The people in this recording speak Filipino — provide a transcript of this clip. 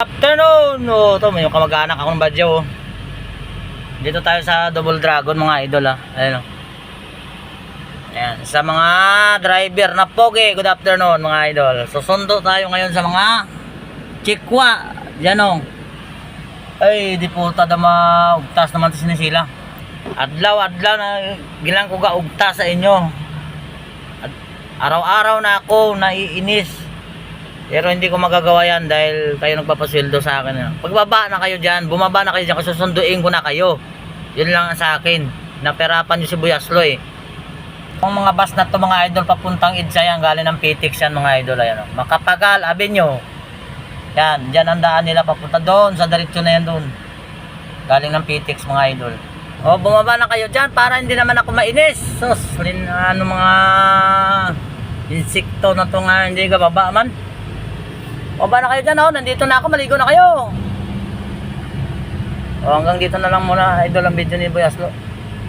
Afternoon! Oh, to, may kamag-anak akong badyo. Oh. Dito tayo sa Double Dragon mga idol ah. Ayan oh. Ayan, sa mga driver na pogi, good afternoon mga idol. Susundo tayo ngayon sa mga chikwa. Yan oh. Ay, di po tada maugtas naman sa sinisila. Adlaw, adlaw na gilang ko ga ugtas sa inyo. Araw-araw na ako naiinis. Pero hindi ko magagawa yan dahil kayo nagpapasweldo sa akin. ano. Pagbaba na kayo dyan, bumaba na kayo dyan, kasi susunduin ko na kayo. Yun lang ang sa akin. Naperapan nyo si Buyaslo eh. Ang mga bus na to mga idol papuntang Idsayan, galing ng PTX yan mga idol. Ayan, oh. Makapagal, Avenue. Yan, dyan ang daan nila papunta doon, sa diretso na yan doon. Galing ng PTX mga idol. O, bumaba na kayo dyan para hindi naman ako mainis. Sus, lin, ano mga insekto na to nga, hindi ka baba man. Baba na kayo dyan, oh. Nandito na ako, maligo na kayo. O, hanggang dito na lang muna, idol, ang video ni Boy Aslo.